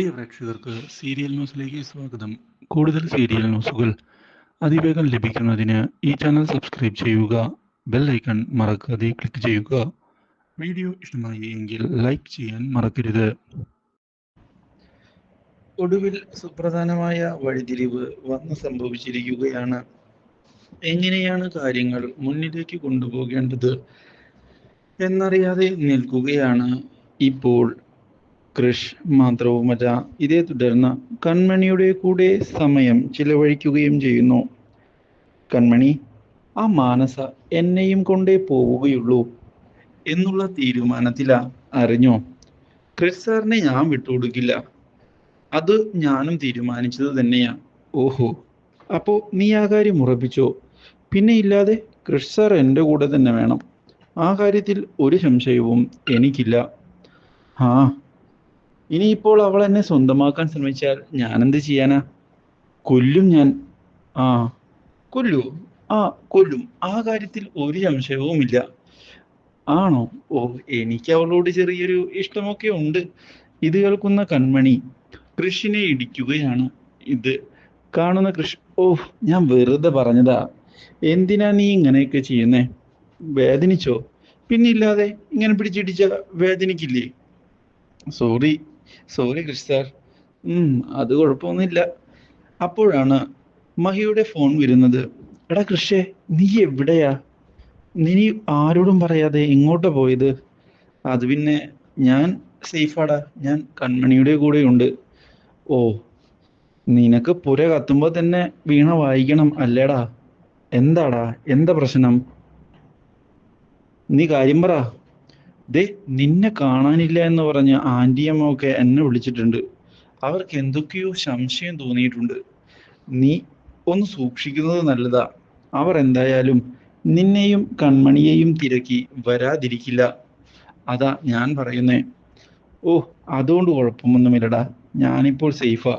പ്രിയ പ്രേക്ഷകർക്ക് സീരിയൽ ന്യൂസിലേക്ക് സ്വാഗതം. കൂടുതൽ സീരിയൽ ന്യൂസുകൾ അതിവേഗം ലഭിക്കുന്നതിന് ഈ ചാനൽ സബ്സ്ക്രൈബ് ചെയ്യുക ബെൽ ഐക്കൺ മറക്കാതെ ക്ലിക്ക് ചെയ്യുക. വീഡിയോ ഇഷ്ടമായി എങ്കിൽ ലൈക്ക് ചെയ്യാൻ മറക്കരുത്. ഒടുവിൽ സുപ്രധാനമായ വഴിതിരിവ് വന്നു സംഭവിച്ചിരിക്കുകയാണ്. എങ്ങനെയാണ് കാര്യങ്ങൾ മുന്നിലേക്ക് കൊണ്ടുപോകേണ്ടത് എന്നറിയാതെ നിൽക്കുകയാണ് ഇപ്പോൾ കൃഷ് മാത്രവുമല്ല ഇതേ തുടർന്ന് കൺമണിയുടെ കൂടെ സമയം ചിലവഴിക്കുകയും ചെയ്യുന്നു. കൺമണി ആ മാനസ എന്നെയും കൊണ്ടേ പോവുകയുള്ളൂ എന്നുള്ള തീരുമാനത്തിലാ അറിഞ്ഞോ? ക്രിസ് സാറിനെ ഞാൻ വിട്ടുകൊടുക്കില്ല. അത് ഞാനും തീരുമാനിച്ചത് തന്നെയാ. ഓഹോ അപ്പോ നീ ആ കാര്യം ഉറപ്പിച്ചോ? പിന്നെ ഇല്ലാതെ ക്രിസ് സാർ എന്റെ കൂടെ തന്നെ വേണം. ആ കാര്യത്തിൽ ഒരു സംശയവും എനിക്കില്ല. ആ ഇനിയിപ്പോൾ അവൾ എന്നെ സ്വന്തമാക്കാൻ ശ്രമിച്ചാൽ ഞാൻ എന്ത് ചെയ്യാനാ? കൊല്ലും ഞാൻ. ആ. കൊല്ലൂ ആ കൊല്ലും. ആ കാര്യത്തിൽ ഒരു സംശയവുമില്ല. ആണോ? ഓ എനിക്ക് അവളോട് ചെറിയൊരു ഇഷ്ടമൊക്കെ ഉണ്ട്. ഇത് കേൾക്കുന്ന കൺമണി കൃഷിനെ ഇടിക്കുകയാണ്. ഇത് കാണുന്ന കൃഷി ഓ ഞാൻ വെറുതെ പറഞ്ഞതാ. എന്തിനാ നീ ഇങ്ങനെയൊക്കെ ചെയ്യുന്നേ? വേദനിച്ചോ? പിന്നില്ലാതെ ഇങ്ങനെ പിടിച്ചിടിച്ച വേദനിക്കില്ലേ? സോറി. സോറി കൃഷ് സാർ അത് കുഴപ്പമൊന്നുമില്ല. അപ്പോഴാണ് മഹിയുടെ ഫോൺ വരുന്നത്. എടാ കൃഷേ നീ എവിടെയാ? നീ ആരോടും പറയാതെ എങ്ങോട്ടാ പോയത്? അത് പിന്നെ ഞാൻ സേഫാടാ ഞാൻ കൺമണിയുടെ കൂടെ ഉണ്ട് ഓ നിനക്ക് പുര കത്തുമ്പോ തന്നെ വീണ വായിക്കണം അല്ലേടാ? എന്താടാ? എന്താ പ്രശ്നം? നീ കാര്യം പറ. ദേ നിന്നെ കാണാനില്ല എന്ന് പറഞ്ഞ് ആന്റിയമ്മൊക്കെ എന്നെ വിളിച്ചിട്ടുണ്ട്. അവർക്ക് എന്തൊക്കെയോ സംശയം തോന്നിയിട്ടുണ്ട്. നീ ഒന്ന് സൂക്ഷിക്കുന്നത് നല്ലതാ. അവർ എന്തായാലും നിന്നെയും കൺമണിയെയും തിരക്കി വരാതിരിക്കില്ല. അതാ ഞാൻ പറയുന്നേ. ഓ അതുകൊണ്ട് കുഴപ്പമൊന്നുമില്ലടാ. ഞാനിപ്പോൾ സേഫാ.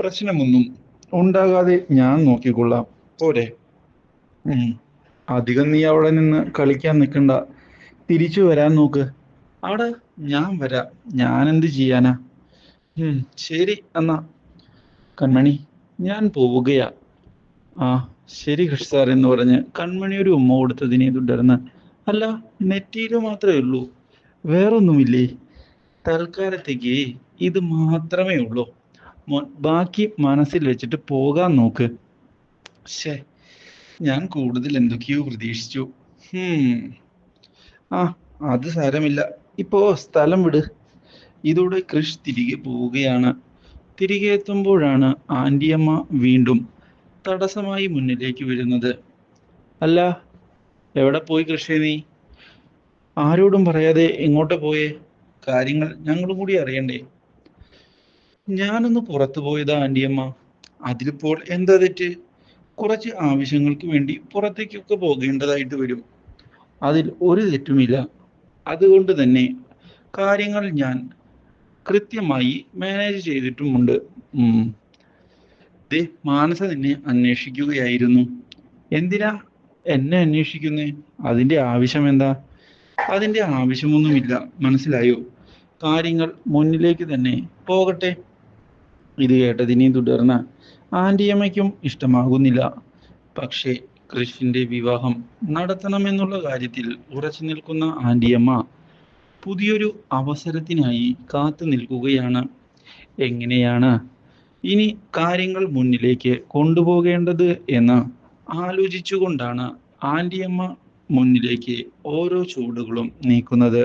പ്രശ്നമൊന്നും ഉണ്ടാകാതെ ഞാൻ നോക്കിക്കൊള്ളാം. പോരെ. അധികം നീ അവിടെ നിന്ന് കളിക്കാൻ നിൽക്കണ്ട. തിരിച്ചു വരാൻ നോക്ക്. അവിടെ ഞാൻ വരാം. ഞാൻ എന്ത് ചെയ്യാനാ ശരി എന്നാ. കൺമണി ഞാൻ പോവുകയാ. ആ ശരി കൃഷ് സാർ എന്ന് പറഞ്ഞ് കൺമണി ഒരു ഉമ്മ കൊടുത്തതിനെ തുടർന്ന് അല്ല നെറ്റിയിൽ മാത്രമേ ഉള്ളൂ. വേറൊന്നുമില്ലേ? തൽക്കാലത്തേക്ക് ഇത് മാത്രമേ ഉള്ളൂ. ബാക്കി മനസ്സിൽ വെച്ചിട്ട് പോകാൻ നോക്ക്. ശേ ഞാൻ കൂടുതൽ എന്തൊക്കെയോ പ്രതീക്ഷിച്ചു. ഹും. ആ അത് സാരമില്ല. ഇപ്പോ സ്ഥലം വിട്. ഇതോടെ കൃഷ് തിരികെ പോവുകയാണ്. തിരികെ എത്തുമ്പോഴാണ് ആന്റിയമ്മ വീണ്ടും തടസ്സമായി മുന്നിലേക്ക് വരുന്നത്. അല്ല എവിടെ പോയി കൃഷി നീ? ആരോടും പറയാതെ എങ്ങോട്ട് പോയേ? കാര്യങ്ങൾ ഞങ്ങളും കൂടി അറിയണ്ടേ? ഞാനൊന്ന് പുറത്തു പോയതാ ആന്റിയമ്മ. അതിലിപ്പോൾ എന്താ തെറ്റ്? കുറച്ച് ആവശ്യങ്ങൾക്ക് വേണ്ടി പുറത്തേക്കൊക്കെ പോകേണ്ടതായിട്ട് വരും. അതിൽ ഒരു തെറ്റുമില്ല. അതുകൊണ്ട് തന്നെ കാര്യങ്ങൾ ഞാൻ കൃത്യമായി മാനേജ് ചെയ്തിട്ടുമുണ്ട്. ദേ മാനസ നിന്നെ അന്വേഷിക്കുകയായിരുന്നു. എന്തിനാ എന്നെ അന്വേഷിക്കുന്നേ? അതിന്റെ ആവശ്യം എന്താ? അതിന്റെ ആവശ്യമൊന്നുമില്ല. മനസ്സിലായോ? കാര്യങ്ങൾ മുന്നിലേക്ക് തന്നെ പോകട്ടെ. ഇത് കേട്ടതിനെ തുടർന്ന് ആന്റിയമ്മയ്ക്കും ഇഷ്ടമാകുന്നില്ല. പക്ഷേ കൃഷിന്റെ വിവാഹം നടത്തണമെന്നുള്ള കാര്യത്തിൽ ഉറച്ചു നിൽക്കുന്ന ആന്റിയമ്മ പുതിയൊരു അവസരത്തിനായി കാത്തു നിൽക്കുകയാണ്. എങ്ങനെയാണ് ഇനി കാര്യങ്ങൾ മുന്നിലേക്ക് കൊണ്ടുപോകേണ്ടത് എന്ന് ആലോചിച്ചുകൊണ്ടാണ് ആന്റിയമ്മ മുന്നിലേക്ക് ഓരോ ചൂടുകളും നീക്കുന്നത്.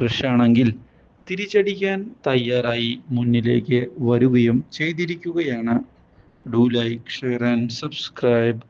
കൃഷാണെങ്കിൽ തിരിച്ചടിക്കാൻ തയ്യാറായി മുന്നിലേക്ക് വരികയും ചെയ്തിരിക്കുകയാണ്. Do like share and subscribe